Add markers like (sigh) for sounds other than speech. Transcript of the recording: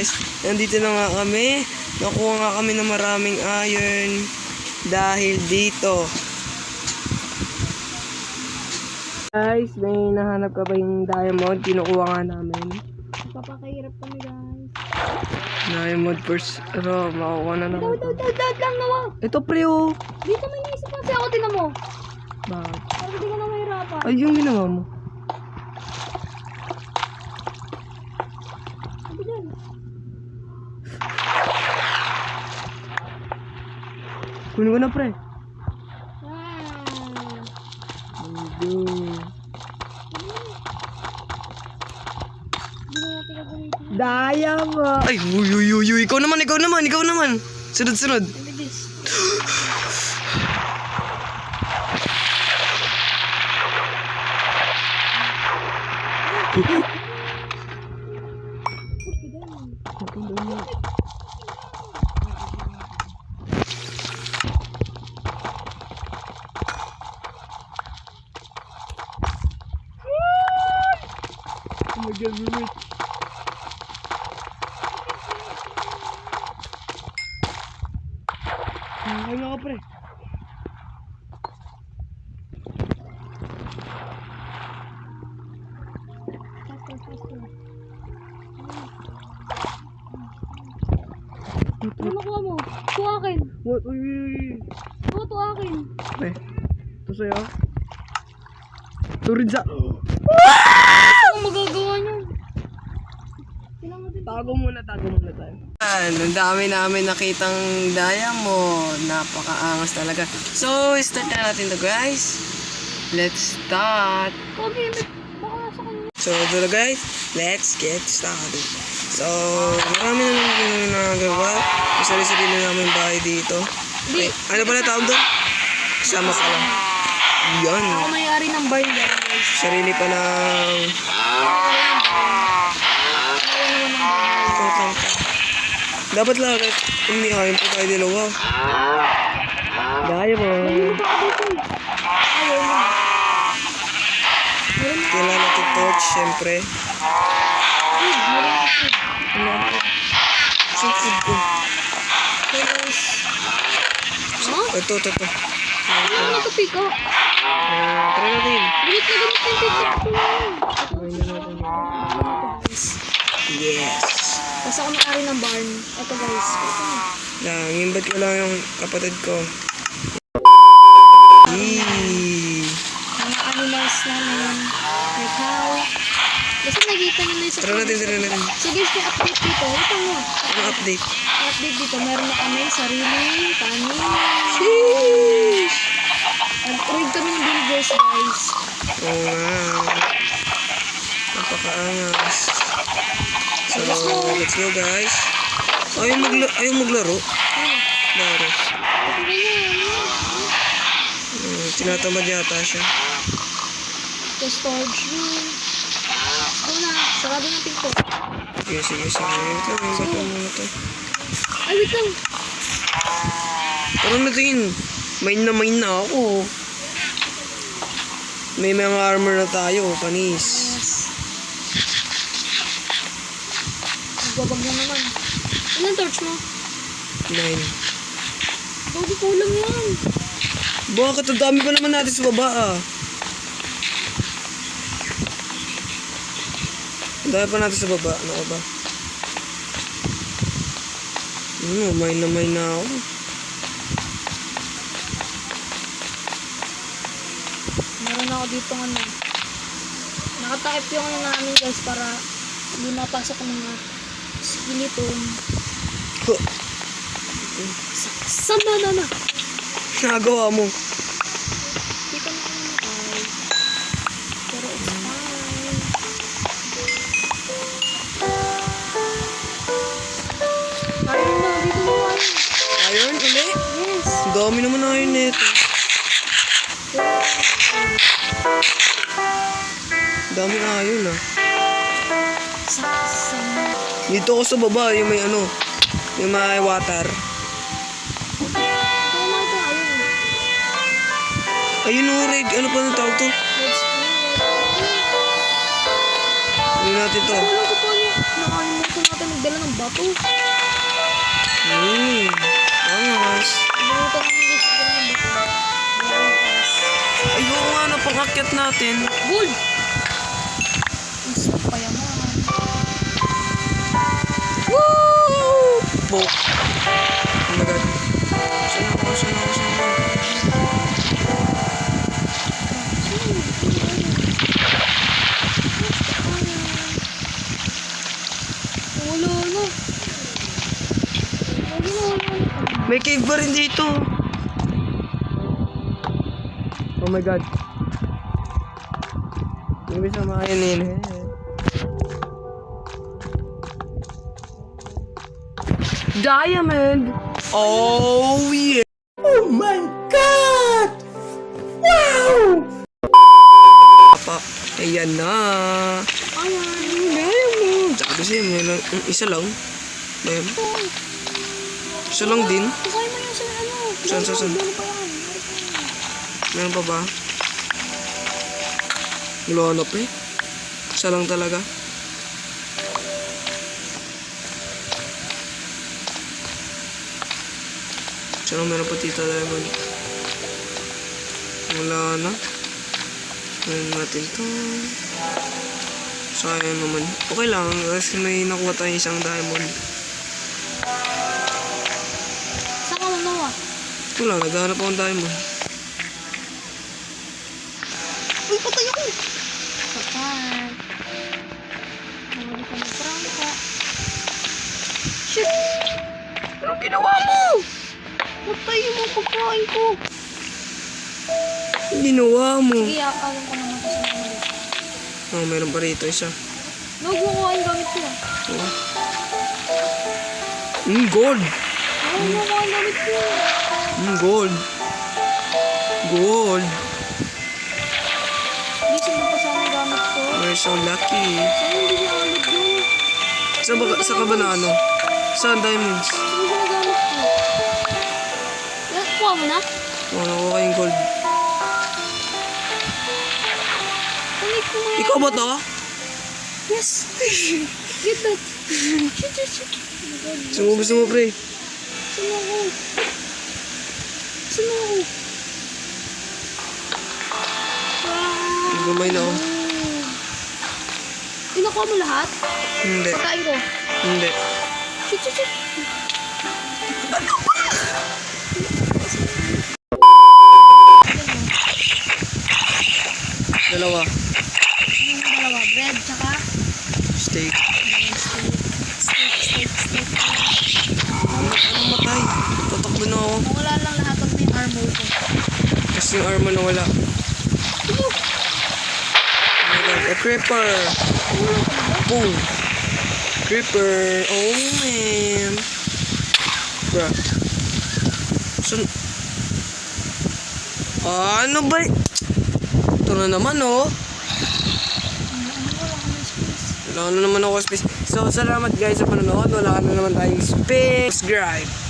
guys, nandito na nga kami. Nakuha nga kami ng maraming iron dahil dito. Guys, may nahanap ka ba yung diamond? Kinukuha nga namin. Papakahirap kami guys. Diamond first. Pero, makukuha na naman. daw, daw, daw lang nawa. Ito pre oh. Dito may naisip kasi ako, tinan mo. Bakit? Parang hindi ka na mahirapan. Ay, yung ginawa mo. Kunin ko na pre. Natin gagamitin. Diamond! Ay, uy, uy, uy, uy. Ikaw naman, ikaw naman, ikaw naman. Sunod, sunod. Look at this. Oh my God, we wait. Ay, nga ka, pre. Ano nakuha mo? Ito akin. What? Uy, uy, uy. Ito, ito akin. Pre, ito sa'yo. Ito rin sa... Ano magagawa niyo? Tago muna, tago muna tayo. Yan, ang dami namin nakitang diamond. Napakaangas talaga. So, start na natin to guys. Let's start. Kanya. So, ito na guys, let's get started. So, marami na naman yung nagagawa. May sarili-sarili na namin bahay dito. Hindi. Ay, ano pala tawag doon? Kasama pala. Yan. Ako may-ari ng dyan, guys. Sarili pa ng... Dapat lang, umihayin po tayo dalawa. Daya mo. Kailangan natin torch, syempre. Saan food ko? Ito, ito, ito. Ano na ito, Piko? Ah, try natin. Bilit na yung Piko. Try Ako may-ari ng barn. Ito, guys. Invite ko lang yung kapatid ko. Yee. Mga animals namin. May cow. Basta nakikita nyo na yung sa Try natin, try natin. So guys, may update dito. Ito mo. Ano update? May update dito. Meron na kami sariling kanin. Sheesh! Nag-trade kami ng villagers, guys. Nga. Napakaangas. So, let's go guys. Ayaw, magla ayaw maglaro. Laro. Na. Hmm, tinatamad yata siya. The storage room. Let's go na. Sarado ng pinto. Sige, sige, sige. Wait lang, invite ko muna to. Ay, wait lang. Pero natingin, main na main na ako. May mga armor na tayo, panis. Yes. Nagbabag na naman. Ilan torch mo? Nine. Bago kulang yan. Bakit ang dami pa naman natin sa baba ah. Ang dami pa natin sa baba. Ano ka ba? Ano, may na may na ako. Meron ako dito ano. Nakatakip yung ano namin guys para hindi mapasok ng mga skeleton. Huh. Saan na na na? Nagawa mo. Dito na ako naman ay. Pero it's fine. Ayun na, dito mo ayun. Ayun, uli. Yes. Dami naman ayun nito. Ang dami ayun ah. Sa, sa, Dito ako sa baba, yung may ano, yung may water. ayun. Ayun o, red. Ano pa nang tawag to? Ano natin to? Alam ko pa niya, nakalimutan natin magdala ng bob. to. Hmm. Angas. Bunutan namin guys. Ganun ba ito? Bunutas. Ay, oo nga, napakakyat natin. Gold! Bo. Oh my God. Saan ako? Saan ako? Saan ako? Wala na. May cave pa rin dito. Oh my God. Hindi sa makainin eh. Diamond! Oh yeah! Oh my God! Wow! Papa, ayan na. Ayan. Diamond! Tsaka kasi may lang, mm, isa lang. Ayan. Isa lang din. Kasay mo yung sa ano. Saan, saan, saan? Meron pa yan. Meron pa ba? Wala na pa eh. Isa lang talaga. Lang meron pa tita Diamond. Wala na. Ngayon natin to. Sayang naman. Okay lang kasi may nakuha tayong isang diamond. Saan ka manawa? Wala, naghahanap akong diamond. Uy, patay ako! Patay. Nahuli ka ng prangka. Shit! Anong ginawa mo? Patay mga pagkain ko. Ginawa mo. Sige, alam ko naman kasi nahuli. Oh, meron pa rito isa. Huwag mo kuhain gamit ko. Oh. Mm, gold. Huwag mo kuhain gamit ko. Mm, gold. Gold. Hindi, sino pa sana gamit ko? We're so lucky. Saan hindi niya ulit yun? Sa, ba, sa ka ba na ano? Saan diamonds? Sino Yan, kuha mo na? Oh, nakuha kayong gold. Ikaw ba to? Yes! (laughs) Get that! Oh my God. Gusto mo, pre? Ako? Sino ako? Ah! Gumay na ako. Kinukuha mo lahat? Hindi. Pagkain ko. Hindi. Shit, shit, shit. Dalawa. Yung dalawa, bread, tsaka Steak. steak, steak, steak, steak. Matay? Tatakbo na ako. Nawala lang lahat of yung armor ko. Kasi yung armor na wala. Ano? Oh my god. A creeper. Boom. Creeper. Oh man. Bruh. Sun... Ano ba? Ito na naman oh. Wala na naman ako space. So, salamat guys sa panonood. Wala na naman tayong space. Subscribe.